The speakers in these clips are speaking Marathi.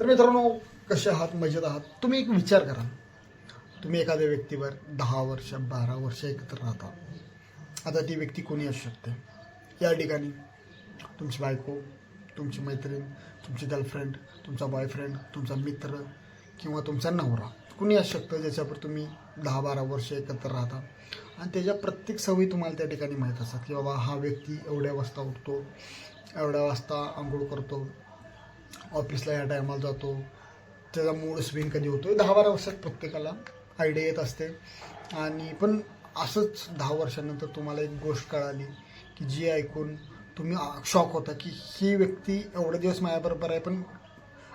तर मित्रांनो कसे आहात? मजेत आहात? तुम्ही एक विचार करा. तुम्ही एखाद्या व्यक्तीवर दहा वर्ष बारा वर्ष एकत्र राहता. आता ती व्यक्ती कोणी असू शकते? या ठिकाणी तुमची बायको तुमची मैत्रीण तुमची गर्लफ्रेंड तुमचा बॉयफ्रेंड तुमचा मित्र किंवा तुमचा नवरा. कुणी असू शकतं ज्याच्यावर तुम्ही दहा बारा वर्ष एकत्र राहता. आणि त्याच्या प्रत्येक सवयी तुम्हाला त्या ठिकाणी माहीत असतात की बाबा हा व्यक्ती एवढ्या वाजता उठतो एवढ्या वाजता आंघोळ करतो ऑफिसला या टायमाला जातो. त्याचा मूड स्विंग कधी होतो दहा बारा वर्षात प्रत्येकाला आयडिया येत असते. आणि पण असंच दहा वर्षानंतर तुम्हाला एक गोष्ट कळाली की जी ऐकून तुम्ही शॉक होता की ही व्यक्ती एवढे दिवस माझ्याबरोबर आहे पण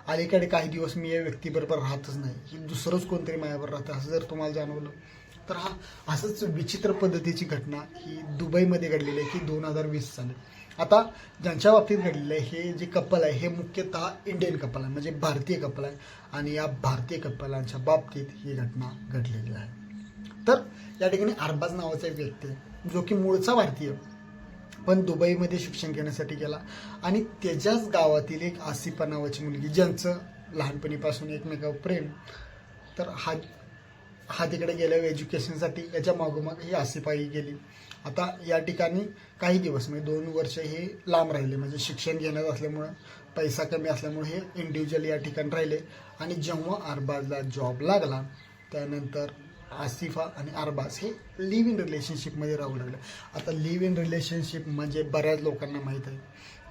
अलीकडे काही दिवस मी या व्यक्तीबरोबर राहतच नाही. की दुसरंच कोणतरी माझ्याबरोबर राहतं असं जर तुम्हाला जाणवलं तर हा असंच विचित्र पद्धतीची घटना ही दुबईमध्ये घडलेली आहे की दोन हजार वीस साली. आता ज्यांच्या बाबतीत घडलेलं आहे हे जे कपल आहे हे मुख्यतः इंडियन कपल आहे म्हणजे भारतीय कपल आहे. आणि या भारतीय कपलांच्या बाबतीत ही घटना घडलेली आहे. तर या ठिकाणी अरबाज नावाचा एक व्यक्ती आहे जो की मूळचा भारतीय पण दुबईमध्ये शिक्षण घेण्यासाठी गेला. आणि त्याच्याच गावातील एक आसिफा नावाची मुलगी ज्यांचं लहानपणीपासून एकमेकावर प्रेम तर हा हा तिकडे गेल्यावर एज्युकेशनसाठी याच्या मागोमाग ही आसिफाही गेली. आता या ठिकाणी काही दिवस म्हणजे दोन वर्ष हे लांब राहिले. म्हणजे शिक्षण घेण्यात असल्यामुळं पैसा कमी असल्यामुळे हे इंडिव्हिज्युअल या ठिकाणी राहिले. आणि जेव्हा अरबाजला जॉब लागला त्यानंतर आसिफा आणि अरबाज हे लिव्ह इन रिलेशनशिपमध्ये राहू लागले. आता लिव्ह इन रिलेशनशिप म्हणजे बऱ्याच लोकांना माहीत आहे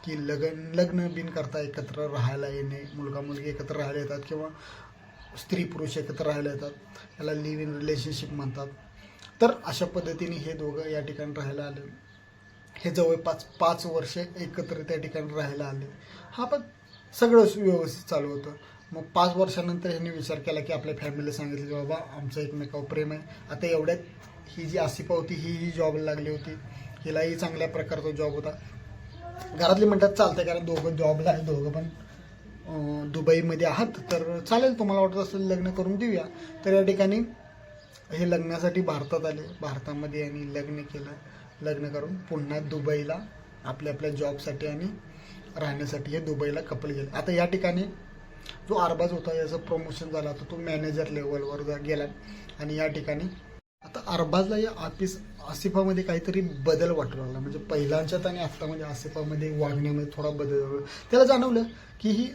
की लग्न लग्न बिन करता एकत्र राहायला येणे मुलगा मुलगी एकत्र राहायला येतात किंवा स्त्री पुरुष एकत्र राहायला येतात. याला लिव्ह इन रिलेशनशिप म्हणतात. तर अशा पद्धतीने हे दोघं या ठिकाणी राहायला आले. हे जवळपास पाच वर्ष एकत्र त्या ठिकाणी राहायला आले. हा पण सगळं व्यवस्थित चालू होतं. मग पाच वर्षानंतर ह्यांनी विचार केला की आपल्या फॅमिलीला सांगितलं की बाबा आमचं एकमेकावर प्रेम आहे. आता एवढ्यात ही जी आसिफा होती ही ही जॉबला लागली होती. हिलाही चांगल्या प्रकारचा जॉब होता. घरातले म्हणतात चालतंय कारण दोघं जॉबला आहे दोघं पण. दुबईमध्ये आहात तर चालेल तुम्हाला वाटत असेल लग्न करून देऊया. तर या ठिकाणी हे लग्नासाठी भारतात आले. भारतामध्ये यांनी लग्न केलं. लग्न करून पुन्हा दुबईला आपल्या आपल्या जॉबसाठी आणि राहण्यासाठी हे दुबईला कपल गेले. आता या ठिकाणी जो अरबाज होता याचं प्रमोशन झाला. तर तो मॅनेजर लेवलवर गेला. आणि या ठिकाणी आता अरबाजला या ऑफिस आसिफामध्ये काहीतरी बदल वाटू लागला. म्हणजे पहिल्यांच्यात आणि आत्तामध्ये आसिफामध्ये वागण्यामध्ये थोडा बदल त्याला जाणवलं की ही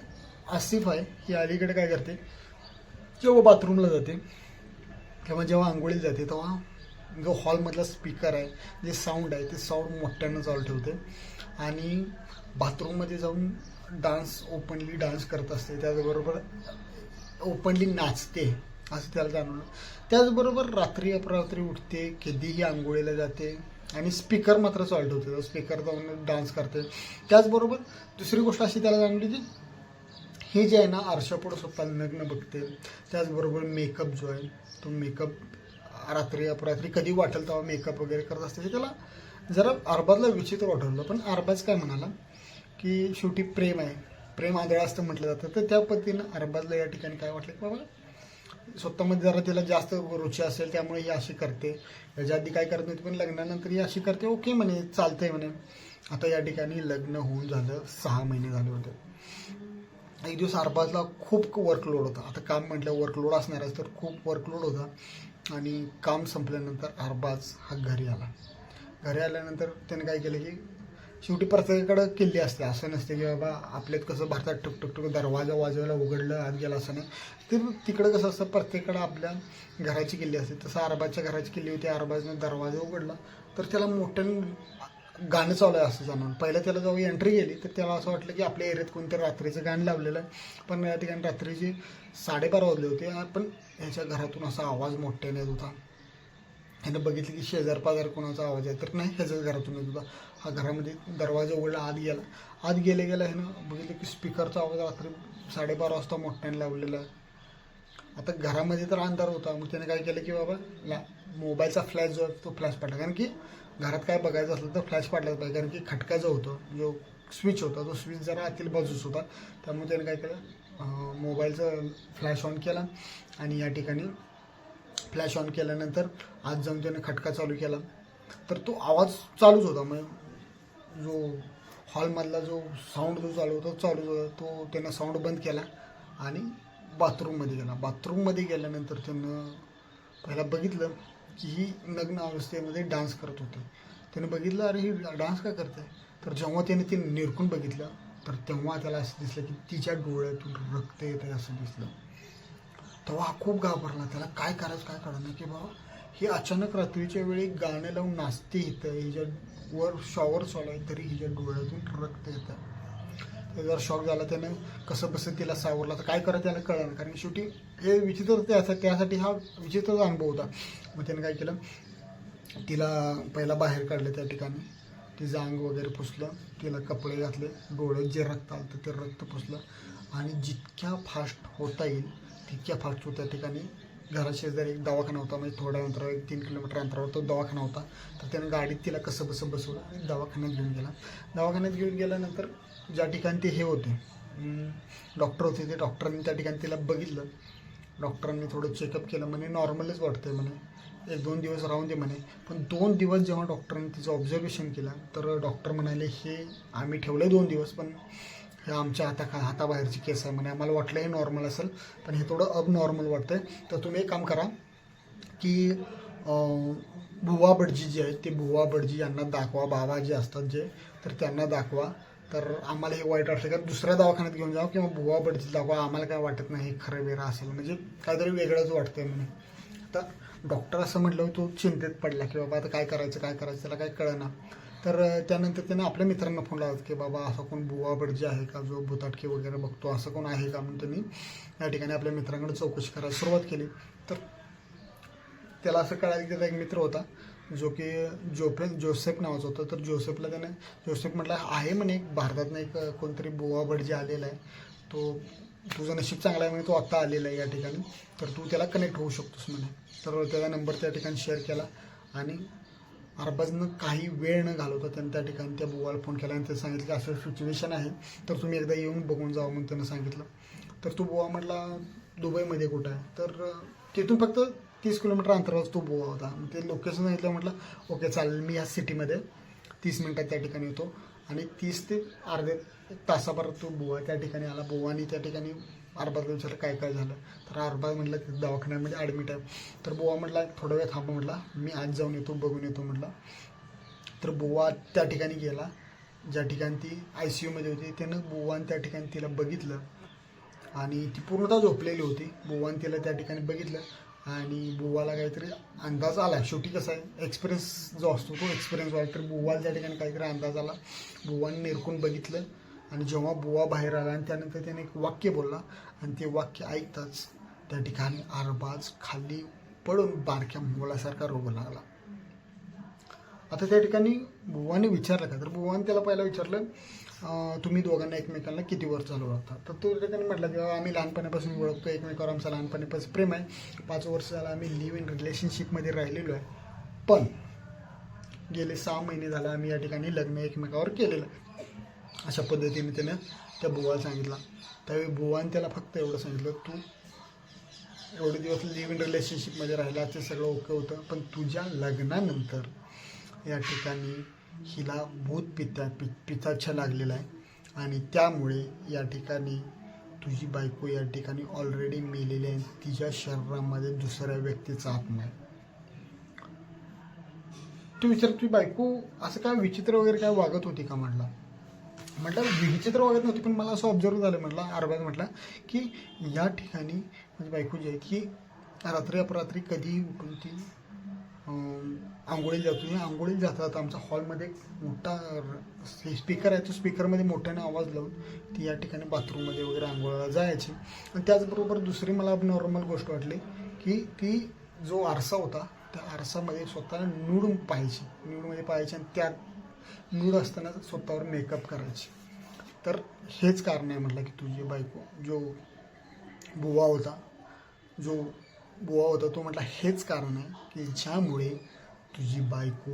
आसिफ आहे ही अलीकडे काय करते? जेव्हा बाथरूमला जाते. किंवा जेव्हा आंघोळीला जाते तेव्हा जो हॉलमधला स्पीकर आहे जे साऊंड आहे ते साऊंड मोठ्यानं चालू ठेवते. आणि बाथरूममध्ये जाऊन डान्स ओपनली डान्स करत असते. त्याचबरोबर ओपनली नाचते असं त्याला जाणवलं. त्याचबरोबर रात्री अपरात्री उठते कधीही आंघोळीला जाते आणि स्पीकर मात्र चालू ठेवते. स्पीकर जाऊन डान्स करते. त्याचबरोबर दुसरी गोष्ट अशी त्याला जाणवली की हे जे आहे ना आरशापुढं स्वतः नग्न बघते. त्याचबरोबर मेकअप जो आहे तो मेकअप रात्री अपरात्री कधी वाटेल तेव्हा मेकअप वगैरे करत असते. त्याला जरा अरबाजला विचित्र वाटवलं. पण अरबाज काय म्हणाला की शेवटी प्रेम आहे. प्रेम आंधळा असतं म्हटलं जातं. तर त्या पद्धतीनं अरबाजला या ठिकाणी काय वाटलं की बाबा स्वतःमध्ये जरा तिला जास्त रुची असेल त्यामुळे ही अशी करते. याच्या आधी काय करत नव्हती पण लग्नानंतर ही अशी करते. ओके म्हणे चालतंय म्हणे. आता या ठिकाणी लग्न होऊन झालं सहा महिने झाले होते. एक दिवस अरबाजला खूप वर्कलोड होता. आता काम म्हटलं वर्कलोड असणारच तर खूप वर्कलोड होता. आणि काम संपल्यानंतर अरबाज हा घरी आला. घरी आल्यानंतर त्याने काय केलं की शेवटी प्रत्येकाकडं किल्ली असते असं नसते की बाबा आपल्यात कसं भारतात टुकटुक टुक दरवाजा वाजवायला उघडलं आत गेला असं नाही. ते तिकडं कसं असतं प्रत्येकाकडं आपल्या घराची किल्ली असते तसं अरबाजच्या घराची किल्ली होती. अरबाजनं दरवाजा उघडला. तर त्याला मोठ्यानं गाणं चालू आहे असं जाणून. पहिलं त्याला जेव्हा एंट्री गेली तर त्याला असं वाटलं की आपल्या एरियात कोणत्या रात्रीचं गाणं लावलेलं आहे. पण या ठिकाणी रात्रीचे साडेबारा वाजले होते. पण ह्याच्या घरातून असा आवाज मोठ्याने येत होता. ह्यानं बघितलं की शेजार पाजार कोणाचा आवाज आहे तर नाही ह्याच्याच घरातून येत होता. हा घरामध्ये दरवाजा उघडला आत गेला. आत गेले गेला ह्यानं बघितलं की स्पीकरचा आवाज रात्री साडेबारा वाजता मोठ्याने लावलेला आहे. आता घरामध्ये तर अंधार होता. मग त्याने काय केलं की बाबा ला मोबाईलचा फ्लॅश जो आहे तो फ्लॅश पाडला कारण की घरात काय बघायचं असलं तर फ्लॅश पाडलाच पाहिजे. कारण की खटका जो होतो जो स्विच होता तो स्विच जरा आतील बाजूस होता. त्यामुळे त्याने काय केलं? मोबाईलचं फ्लॅश ऑन केला आणि या ठिकाणी फ्लॅश ऑन केल्यानंतर आज जाऊन त्याने खटका चालू केला. तर तो आवाज चालूच होता. म्हणजे जो हॉलमधला जो साऊंड जो चालू होता चालूच होता. तो त्यानं साऊंड बंद केला आणि बाथरूममध्ये गेला. बाथरूममध्ये गेल्यानंतर त्यानं पहिला बघितलं की ही नग्न अवस्थेमध्ये डान्स करत होती. त्याने बघितलं अरे ही डान्स का करते? तर जेव्हा त्याने ते निरखून बघितलं तर तेव्हा त्याला असं दिसलं की तिच्या डोळ्यातून रक्त येत आहे असं दिसलं. तेव्हा हा खूप घाबरला त्याला काय करायचं काय कळलं की बाबा ही अचानक रात्रीच्या वेळी गाणं लावून नाचते येतं हिच्या वर शॉवर चालू आहे तरी हिच्या डोळ्यातून रक्त येतं. जर शॉक झाला त्यानं कसं बसं तिला सावरला तर काय करत त्याला कळलं कारण शेवटी हे विचित्र त्यासाठी त्यासाठी हा विचित्रच अनुभव होता. मग त्यानं काय केलं तिला पहिला बाहेर काढलं त्या ठिकाणी. तिचं अंग वगैरे पुसलं तिला कपडे घातले डोळ्यात जे रक्त आलं ते रक्त पुसलं. आणि जितक्या फास्ट होता येईल तितक्या फास्ट होत्या ठिकाणी. घराशेजारी एक दवाखाना होता म्हणजे थोड्या अंतरावर एक तीन किलोमीटर अंतरावर तो दवाखाना होता. तर त्यानं गाडीत तिला कसं बसं बसवलं आणि दवाखान्यात घेऊन गेला. दवाखान्यात घेऊन गेल्यानंतर ज्या ठिकाणी ते हे होते. डॉक्टर होते ते डॉक्टरांनी त्या ठिकाणी तिला बघितलं. डॉक्टरांनी थोडं चेकअप केलं म्हणे नॉर्मलच वाटतंय म्हणे. एक दोन दिवस राहून दे म्हणे. पण दोन दिवस जेव्हा डॉक्टरांनी तिचं ऑब्झर्वेशन केलं तर डॉक्टर म्हणाले हे आम्ही ठेवलं दोन दिवस पण हे आमच्या हाता हाताबाहेरची केस आहे म्हणे. आम्हाला वाटलं हे नॉर्मल असेल पण हे थोडं अब नॉर्मल वाटतंय. तर तुम्ही एक काम करा की बुवा भटजी जे आहेत ते बुवा भटजी यांना दाखवा बाबा जे असतात जे तर त्यांना दाखवा. तर आम्हाला हे वाईट वाटतं का दुसऱ्या दवाखान्यात घेऊन जावं किंवा बुवा पडतील दाखवा आम्हाला काय वाटत नाही हे खरं वेगळं असेल. म्हणजे काहीतरी वेगळंच वाटतंय म्हणे. आता डॉक्टर असं म्हटलं तो चिंतेत पडला की बाबा आता काय करायचं काय करायचं त्याला काय कळना. तर त्यानंतर त्याने आपल्या मित्रांना फोन लावत की बाबा असा कोण बुवा बडजी आहे का? जो भुताटके वगैरे बघतो असं कोण आहे का? म्हणून त्यांनी या ठिकाणी आपल्या मित्रांकडे चौकशी करायला सुरुवात केली. तर त्याला असं कळालं की त्याचा एक मित्र होता. जो की जोफे जोसेफ नावाचा होता. तर जोसेफला त्याने जोसेफ म्हटलं आहे म्हणे एक भारतातनं एक कोणतरी बुवा भटजी आलेला आहे तो तुझं नशीब चांगला आहे म्हणे तो आत्ता आलेला आहे या ठिकाणी. तर तू त्याला कनेक्ट होऊ शकतोस म्हणे. तर त्याचा नंबर त्या ठिकाणी शेअर केला आणि अरबाजनं काही वेळ न घालवता त्यांनी त्या ठिकाणी त्या बुवाला फोन केला आणि ते सांगितलं की असं सिच्युएशन आहे तर तुम्ही एकदा येऊन बघून जावं म्हणून त्यानं सांगितलं. तर तो बुवा म्हटला दुबईमध्ये कुठं आहे? तर तिथून फक्त तीस किलोमीटर अंतरावर तो बुवा होता. मग ते लोकेशन सांगितलं म्हटलं ओके चालेल मी या सिटीमध्ये तीस मिनटात त्या ठिकाणी येतो. आणि तीस ते अर्धे तासाभरात तो बुवा त्या ठिकाणी आला. बुवानी त्या ठिकाणी अरबाजला विचारलं काय काय झालं? तर अरबाज म्हटलं तिथे दवाखान्यामध्ये म्हणजे ॲडमिट आहे. तर बुवा म्हटला थोडा वेळ थांबा म्हटला. मी आज जाऊन येतो बघून येतो म्हटला. तर बुवा त्या ठिकाणी गेला. ज्या ठिकाणी ती आय सी यूमध्ये होती त्यानं बोवान त्या ठिकाणी तिला बघितलं. आणि ती पूर्णतः झोपलेली होती. बोवान तिला त्या ठिकाणी बघितलं. आणि बुवाला काहीतरी अंदाज आला. शेवटी कसं आहे एक्सपिरियन्स जो असतो तो एक्सपिरियन्स वाला तर बुवाला त्या ठिकाणी काहीतरी अंदाज आला. बुवाने निरकून बघितलं आणि जेव्हा बुवा बाहेर आला आणि त्यानंतर त्याने एक वाक्य बोलला आणि ते वाक्य ऐकताच त्या ठिकाणी अरबाज खाली पडून बारक्या मुलासारखा रोग लागला. आता त्या ठिकाणी बुवाने विचारलं का? तर बुवाने त्याला पहिला विचारलं तुम्ही दोघांना एकमेकांना किती वर्ष चालू लागतात तर तो त्याने म्हटलं की आम्ही लहानपणापासून ओळखतो एकमेकावर आमचा लहानपणापासून प्रेम आहे. पाच वर्ष झालं आम्ही लिव्ह इन रिलेशनशिपमध्ये राहिलेलो आहे. पण गेले सहा महिने झाले आम्ही या ठिकाणी लग्न एकमेकावर केलेलं आहे. अशा पद्धतीने त्यानं त्या बुवाला सांगितला. त्यावेळी बुवाने त्याला फक्त एवढं सांगितलं तू एवढे दिवस लिव्ह इन रिलेशनशिपमध्ये राहिला ते सगळं ओके होतं. पण तुझ्या लग्नानंतर या ठिकाणी हिला भूत पित्या पि पिताच्छा लागलेला आहे. आणि त्यामुळे या ठिकाणी तुझी बायको या ठिकाणी ऑलरेडी मेलेली आहे. तिच्या शरीरामध्ये दुसऱ्या व्यक्तीचा आत्मा आहे. तू विचार तुझी बायको असं काय विचित्र वगैरे काय वागत होती का म्हटलं? म्हटलं विचित्र वागत नव्हती पण मला असं ऑब्झर्व झालं म्हटलं अरबाज म्हटलं की या ठिकाणी माझी बायको जी आहे की रात्री अपरात्री कधीही उठून ती आंघोळीला जातो. आणि आंघोळीला जातात आमचा हॉलमध्ये एक मोठा स्पीकर आहे तो स्पीकरमध्ये मोठ्याने आवाज लावून ती या ठिकाणी बाथरूममध्ये वगैरे आंघोळीला जायची. आणि त्याचबरोबर दुसरी मला नॉर्मल गोष्ट वाटली की ती जो आरसा होता त्या आरसामध्ये स्वतःला नूड पाहायची. नूडमध्ये पाहायची आणि त्या नूड असताना स्वतःवर मेकअप करायची. तर हेच कारण आहे म्हटलं की तुझी बायको जो बुवा होता जो बुवा होता तो म्हटला हेच कारण आहे की ज्यामुळे तुझी बायको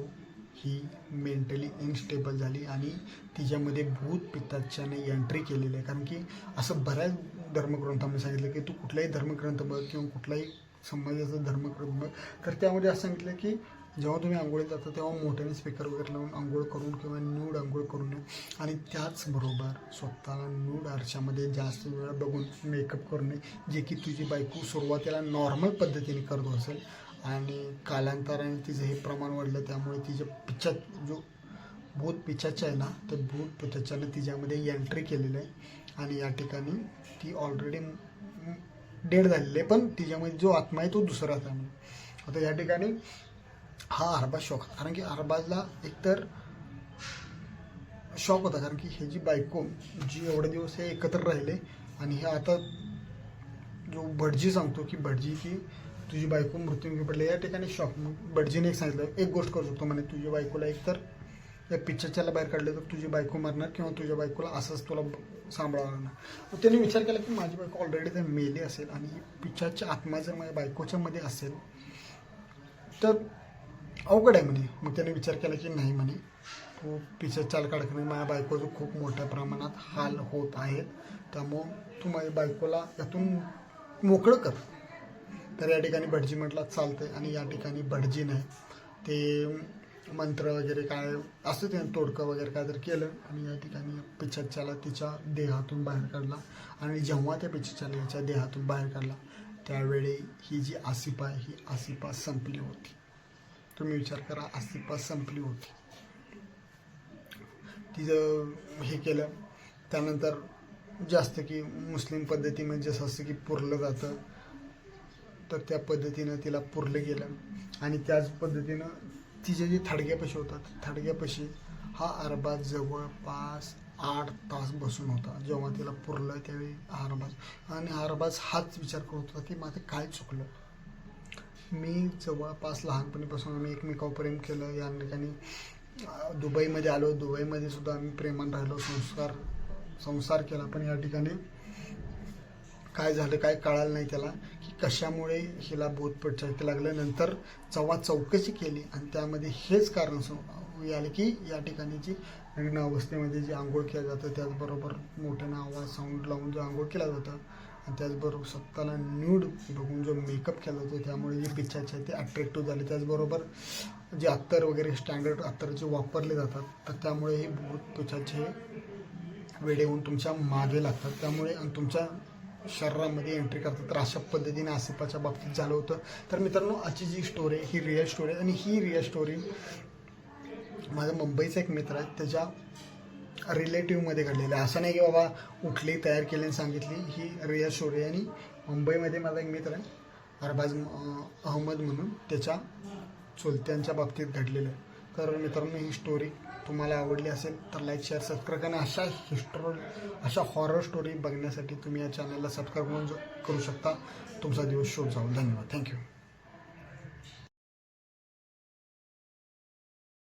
ही मेंटली इनस्टेबल झाली आणि तिच्यामध्ये भूत पित्ताच्याने एंट्री केलेली आहे. कारण की असं बऱ्याच धर्मग्रंथामध्ये सांगितलं की तू कुठलाही धर्मग्रंथ बघ किंवा कुठलाही समाजाचा धर्मग्रंथ बघ तर त्यामध्ये असं सांगितलं की जेव्हा तुम्ही आंघोळीत जाता तेव्हा मोठ्याने स्पीकर वगैरे लावून आंघोळ करून किंवा न्यूड आंघोळ करून नये आणि त्याचबरोबर स्वतःला न्यूड आरशामध्ये जास्त वेळ बघून मेकअप करू नये जे की तुझी बायको सुरुवातीला नॉर्मल पद्धतीने करत असेल आणि कालांतराने तिचं हे प्रमाण वाढलं त्यामुळे तिच्या पिच्चात जो भूत पिचाचे आहे ना ते भूत पिचाच्यानं तिच्यामध्ये एंट्री केलेलं आहे आणि या ठिकाणी ती ऑलरेडी डेड झालेली आहे पण तिच्यामध्ये जो आत्मा आहे तो दुसरा आहे. आता या ठिकाणी हा अरबाज शॉक. कारण की अरबाजला एकतर शॉक होता. कारण की हे जी बायको जी एवढे दिवस हे एकत्र राहिले आणि हे आता जो भटजी सांगतो की भटजी की तुझी बायको मृत्यूमुखी पडले. या ठिकाणी शॉक. मग भटजीने एक सांगितलं. एक गोष्ट करू शकतो म्हणे. तुझ्या बायकोला एकतर या पिक्चरच्याला बाहेर काढलं तर तुझी बायको मरणार किंवा तुझ्या बायकोला असंच तुला सांभाळावं लागणार. मग त्यांनी विचार केला की माझी बायको ऑलरेडी तर मेली असेल आणि पिक्चरच्या आत्मा जर माझ्या बायकोच्या मध्ये असेल तर अवघड आहे म्हणे. मग त्याने विचार केला की नाही म्हणे. तू पिक्चर चालक अडकणे माझ्या बायकोचं खूप मोठ्या प्रमाणात हाल होत आहेत त्यामुळं तू माझ्या बायकोला यातून मोकळं कर. तर या ठिकाणी भटजी म्हटलं चालतंय. आणि या ठिकाणी भटजी नाही. ते मंत्र वगैरे काय असं त्याने तोडकं वगैरे काय तर केलं आणि या ठिकाणी पिच्छाच्याला तिच्या देहातून बाहेर काढला. आणि जेव्हा त्या पिच्छाच्याला याच्या देहातून बाहेर काढला त्यावेळी ही जी आसिफा आहे ही आसिफा संपली होती. तुम्ही विचार करा अस्तित्वात संपली होती. तिचं हे केलं. त्यानंतर जास्त की मुस्लिम पद्धतीमध्ये जसं असं की पुरलं जातं तर त्या पद्धतीनं तिला पुरलं गेलं. आणि त्याच पद्धतीनं तिचे जे थडग्यापाशी होतात थडग्यापाशी हा अरबाज जवळपास आठ तास बसून होता. जेव्हा तिला पुरलं त्यावेळी हा अरबाज आणि हा अरबाज हाच विचार करत होता की माझं काय चुकलं? मी जवळपास लहानपणीपासून आम्ही एकमेकावर प्रेम केलं या ठिकाणी दुबईमध्ये आलो. दुबईमध्ये सुद्धा आम्ही प्रेमान राहिलो संस्कार संसार केला. पण या ठिकाणी काय झालं काय कळालं नाही त्याला की कशामुळे हिला बोधपट पडचायला लागलं. नंतर जेव्हा चौकशी केली आणि त्यामध्ये हेच कारण आलं की या ठिकाणी जी लग्न अवस्थेमध्ये जी आंघोळ केलं जातं त्याचबरोबर मोठ्यानं आवाज साऊंड लावून जो आंघोळ केला जातं आणि त्याचबरोबर स्वतःला न्यूड बघून जो मेकअप केला जातो त्यामुळे जे पिक्चरचे आहे ते अट्रॅक्टिव्ह झाले. त्याचबरोबर जे अत्तर वगैरे स्टँडर्ड अत्तर जे वापरले जातात तर त्यामुळे हे बहुत पिक्चरचे वेडे होऊन तुमच्या मागे लागतात. त्यामुळे आणि तुमच्या शरीरामध्ये एंट्री करतात. तर अशा पद्धतीने आसिफाच्या बाबतीत झालं होतं. तर मित्रांनो आजची जी स्टोरी आहे ही रिअल स्टोरी आहे. आणि ही रिअल स्टोरी माझा मुंबईचा एक मित्र आहे. त्याच्या रिलेटिव्हमध्ये घडलेलं आहे. असं नाही की बाबा उठली तयार केली आणि सांगितली. ही रिअल स्टोरी आणि मुंबईमध्ये माझा एक मित्र आहे अरबाज अहमद म्हणून. त्याच्या चुलत्यांच्या बाबतीत घडलेलं आहे. तर मित्रांनो ही स्टोरी तुम्हाला आवडली असेल तर लाईक शेअर सबस्क्राईब आणि अशा हिस्टो अशा हॉरर स्टोरी बघण्यासाठी तुम्ही या चॅनलला सबस्क्राईब करून करू शकता. तुमचा दिवस शुभ जाऊ धन्यवाद. थँक्यू